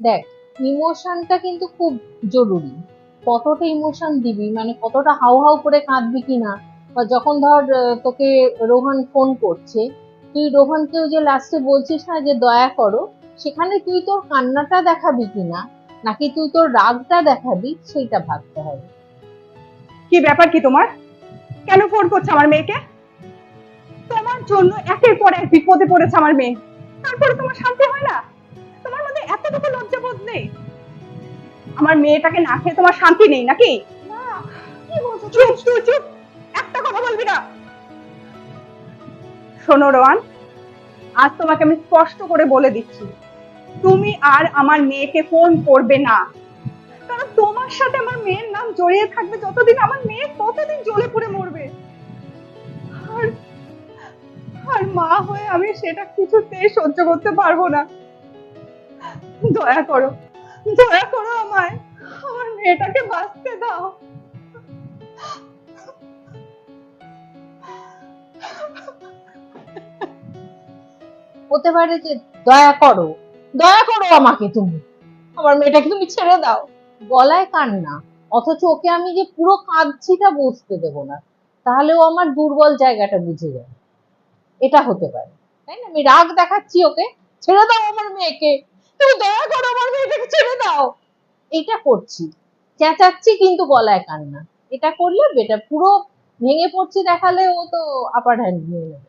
দেখ ইমোশনটা কিন্তু খুব জরুরি। কতটা ইমোশন দিবি? মানে কতটা হাউ হাউ করে কাঁদবি কিনা? বা যখন ধর তোকে রোহন ফোন করছে, তুই রোহনকেও যে লাস্টে বলছিস না যে দয়া করো, সেখানে তুই তোর কান্নাটা দেখাবি কিনা? নাকি তুই তোর রাগটা দেখাবি? সেইটা ভাবতে হবে। কি ব্যাপার কি তোমার? কেন ফোন করছে আমার মেয়েকে? তোমার জন্য একের পর এক বিপদে পড়েছে আমার মেয়ে। তারপরে তোমার শান্তি হয় না? আমার মেয়েটাকে না খেয়ে তোমার শান্তি নেই নাকি? বলছো? চুপ চুপ একটা কথা বলবি না। শোনো রোয়ান আজ তোমাকে আমি স্পষ্ট করে বলে দিচ্ছি। তুমি আর আমার মেয়েকে ফোন করবে না। কারণ তোমার সাথে আমার মেয়ের নাম জড়িয়ে থাকবে যতদিন আমার মেয়ে ততদিন জ্বলে পুড়ে মরবে। আর আর মা হয়ে আমি সেটা কিছুতেই সহ্য করতে পারব না। দয়া করো। দয়া করো আমায়, আমার মেয়েটাকে বাঁচতে দাও। হতে পারে যে দয়া করো দয়া করো আমাকে তুমি, আমার মেয়েটাকে তুমি ছেড়ে দাও। গলায় কান্না, অথচ ওকে আমি যে পুরো কাঁদছিটা বুঝতে দেবো না, তাহলে ও আমার দুর্বল জায়গাটা বুঝে যাবে। এটা হতে পারে, তাই না? আমি রাগ দেখাচ্ছি ওকে, ছেড়ে দাও আমার মেয়েকে। তুমি দয়া করো আমার মেয়েটাকে ছেড়ে দাও। এটা করছি। চেঁচাচ্ছি কিন্তু গলায় কান্না। এটা করলে বেটার। পুরো ভেঙে পড়ছি দেখালে ও তো আপার হ্যান্ড নিয়ে নেবে।